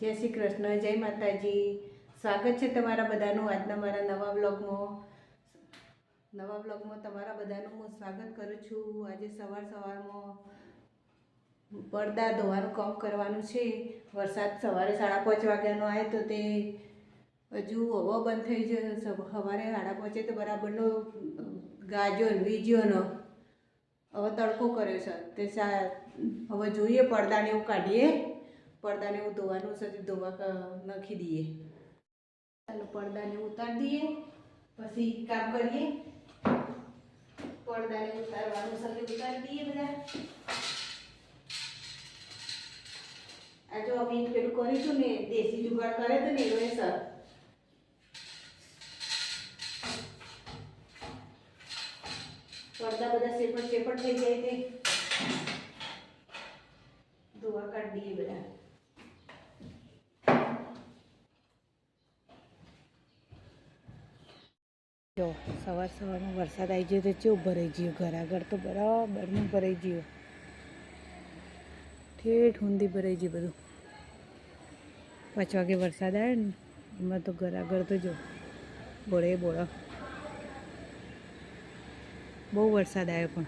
જય શ્રી કૃષ્ણ, જય માતાજી. સ્વાગત છે તમારા બધાનું આજના મારા નવા બ્લોગમાં નવા બ્લોગમાં તમારા બધાનું હું સ્વાગત કરું છું. આજે સવાર સવારમાં પડદા ધોવાનું કામ કરવાનું છે. વરસાદ સવારે સાડા પાંચ વાગ્યાનો આવે તો તે હજુ હવા બંધ થઈ જાય સવારે સાડા પાંચે તો બરાબરનો ગાજો વીજ્યોનો હવે તડકો કર્યો છે. તે હવે જોઈએ પડદાને એવું કાઢીએ. પડદાને એવું ધોવાનું છે ધોવા નાખી દઈએ. ચાલો પડદાને ઉતારી દઈએ, પછી કામ કરીએ. પડદાને ઉતારવાનું છે ઉતારી દઈએ બધા. આ જો અમે પેલું કરીશું ને, દેશી જુગાડ કરે તો ને એનો સર. પડદા બધા સેપટ સેપટ થઈ જાય તે ધોવા કાઢી દઈએ બધા જો, સવાર સવારમાં વરસાદ આવી ગયો તો ચેવું ભરાઈ ગયું? ઘર આગળ તો બરાબરનું ભરાઈ ગયું. ઠેઠ ઊંધી ભરાઈ ગયું બધું. પાંચ વાગે વરસાદ આવ્યો ને, એમાં તો ઘર આગળ તો જો, બોળે બોળો. બહુ વરસાદ આવ્યો પણ.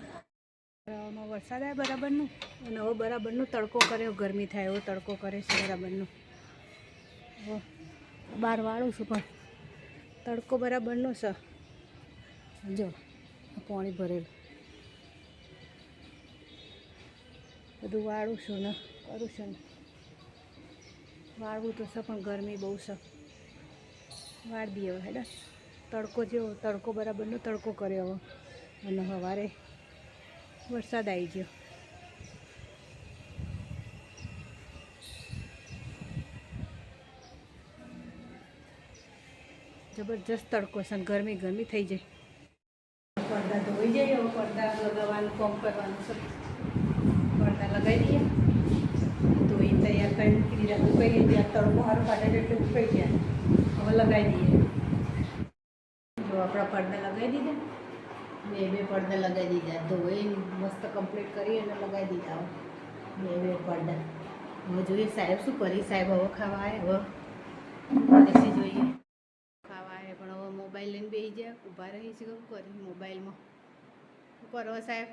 વરસાદ આવ્યો બરાબરનું? અને હવે બરાબરનું તડકો કર્યો, ગરમી થાય એવો તડકો કરે છે બરાબરનું. બહાર વાળું છું પણ. તડકો બરાબરનો છે. જો પાણી ભરેલું. બધું વાળું છું ને કરું છું ને. વાળવું તો છે, પણ ગરમી બહુ છે. વાળ દઈએ હવે, હેડા. તડકો જેવો, તડકો બરાબરનો તડકો કર્યો હવે. અને સવારે વરસાદ આવી ગયો. જબરજસ્ત તડકો છે ગરમી ગરમી થઈ જાય. પડદા ધોઈ હવે પડદા લગાવવાનું કોમ કરવાનું છે. પડદા લગાવી દઈએ. ધોઈ તૈયાર કરી નીકળી દીધા ઉકાઈ ગયા તડકો સારું કાઢે એટલે ઉકાઈ ગયા હવે લગાવી દઈએ. જો આપણા પડદા લગાવી દીધા. બે બે પડદા લગાવી દીધા. ધોઈ મસ્ત કમ્પ્લીટ કરી અને લગાવી દીધા બે બે પડદા. હવે જોઈએ સાહેબ શું કરી. સાહેબ હવે ખાવા આવે હવે. પછી જોઈએ. મોબાઈલ લઈને બેસી જાય ઊભા રહી છે શું કરી મોબાઈલમાં? શું કરો સાહેબ?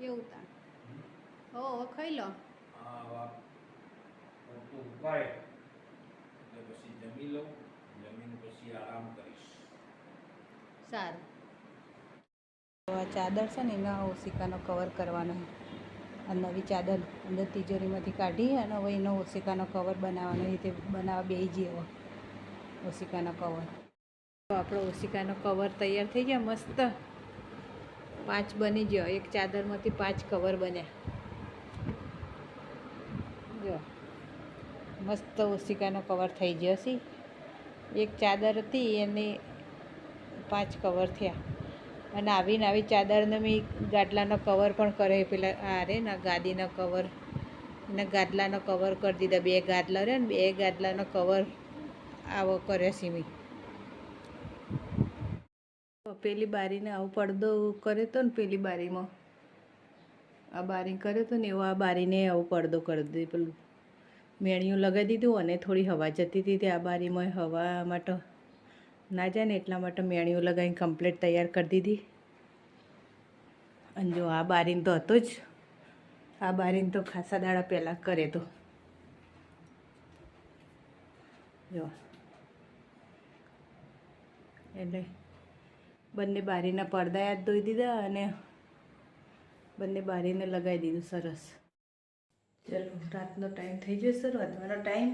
એવું તા? હો ખાઈ લો. પછી જમી લઉં જમીને પછી આરામ કરીશ. સારું. આ ચાદર છે ને એના ઓશિકાનો કવર કરવાનો આ નવી ચાદર અંદર તિજોરીમાંથી કાઢી અને હવે એનો ઓશિકાનો કવર બનાવવાનો એ બનાવવા બે જેવો ઓશિકાનો કવર તો આપણો ઓશિકાનો કવર તૈયાર થઈ ગયા. મસ્ત પાંચ બની ગયો. એક ચાદરમાંથી પાંચ કવર બન્યા. જો, મસ્ત ઓશિકાનો કવર થઈ ગયો. સી એક ચાદર હતી, એની પાંચ કવર થયા. અને આવીને આવી ચાદરને મેં ગાદલાનો કવર પણ કર્યો પેલા, આ રે ને ગાદીનો કવર ને ગાદલાનો કવર કરી દીધા, બે ગાદલા રહ્યા ને બે ગાદલાનો કવર આવો કર્યો છે મેં પેલી બારીને આવો પડદો કર્યો હતો ને પેલી બારીમાં. આ બારી કર્યો હતો ને એવો આ બારીને આવો પડદો કરી દીધો, પેલું મેણિયું લગાવી દીધું અને થોડી હવા જતી હતી, તે આ બારીમાં હવા માટે ના જાય ને એટલા માટે મેણીઓ લગાવીને કમ્પ્લીટ તૈયાર કરી દીધી. અને જો આ બારીન તો હતો જ. આ બારીન તો ખાસા દાડા પહેલાં કરે તો. જો. એટલે બંને બારીના પડદા યાદ ધોઈ દીધા અને બંને બારીને લગાવી દીધું સરસ. ચલો, રાતનો ટાઈમ થઈ ગયો સર રાંધવાનો ટાઈમ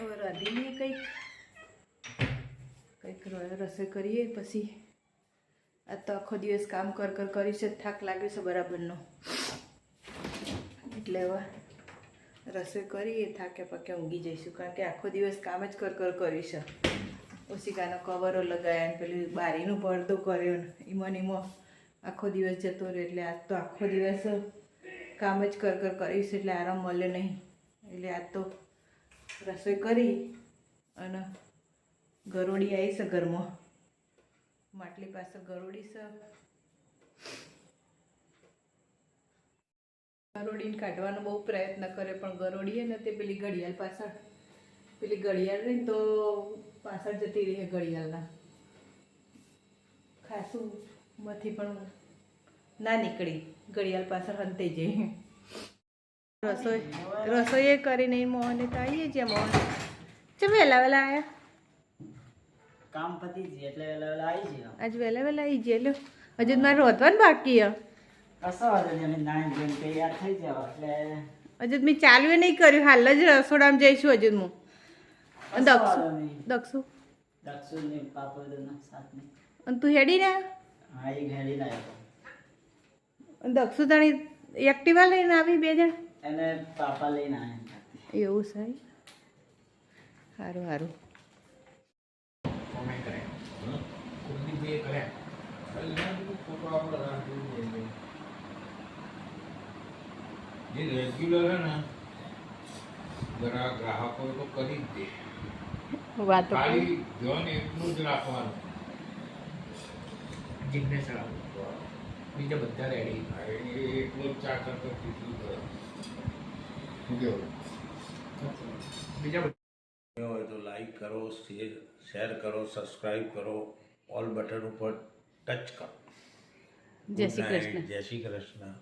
હવે રાંધીને કંઈક. કંઈક રસોઈ કરીએ પછી આ તો આખો દિવસ કામ કર કર કરી છે થાક લાગ્યો છે બરાબરનો. એટલે હવે રસોઈ કરીએ, થાકે પાકે ઊંઘી જઈશું, કારણ કે આખો દિવસ કામ જ કર કર કર્યું છે ઓશિકાનો કવરો લગાવ્યા ને પેલું બારીનું પડદો કર્યો ને એમાં ને આખો દિવસ જતો રહ્યો, એટલે આજ તો આખો દિવસ કામ જ કર કર, કરીશ, એટલે આરામ મળે નહીં. એટલે આજ તો રસોઈ કરી ગરોડી આવી છે ઘરમાં માટલી પાસે ગરોડી છે ગરોડીને કાઢવાનો બહુ પ્રયત્ન કરે, પણ ગરોડી ને તે પેલી ઘડિયાળ પાછળ. પેલી ઘડિયાળ રહી તો પાછળ જતી રહી ઘડિયાળના. ખાસું માંથી પણ ના નીકળી, ઘડિયાળ પાછળ હંતે જઈ રસોઈ રસોઈ કરીને મોહને તો આવીએ છીએ મોહન. ચમ વહેલા વહેલા આવ્યા કામ પતી જ એટલે વેલા વેલા આવી જઈએ આજ વહેલા વહેલા આવી જઈએ લો હજુ મારે રોધવાનું બાકી હે કસો વાંધો નહીં નાઈન ધોઈને તૈયાર થઈ જાવ એટલે હજુ મેં ચાલ્યું નહીં કર્યું હાલ જ રસોડામાં જઈશું હજુ હું. દક્ષુ. દક્ષુ. દક્ષુ ને પાપોદના સાથ સાથે અને તું હેડી ને હા એ ઘેડી લાવ્યો દક્ષુ તાણી એક્ટિવા લઈને આવી બે જણ? એને પાપા લઈને આવ્યા એવું સાહેબ. સારું સારું કોમેન્ટ કરે કુલદીપભાઈએ કર્યા એટલે ફોટો આપણે રાખવું જોઈએ. જે રેગ્યુલર હે ને જરા ગ્રાહકો તો કરી જ દે વાતો ખાલી ધ્યાન એટલું જ રાખવાનું જિગ્નેશ રાવ બીજા બધા રેડી હા, એ એટલું જ ચા કરતો પીતું કરે શું કેવું બીજા બધા હોય તો લાઈક કરો શેર શેર કરો સબસ્ક્રાઈબ કરો ઓલ બટન ઉપર ટચ કરો જય શ્રી Good night. કૃષ્ણ જય શ્રી કૃષ્ણ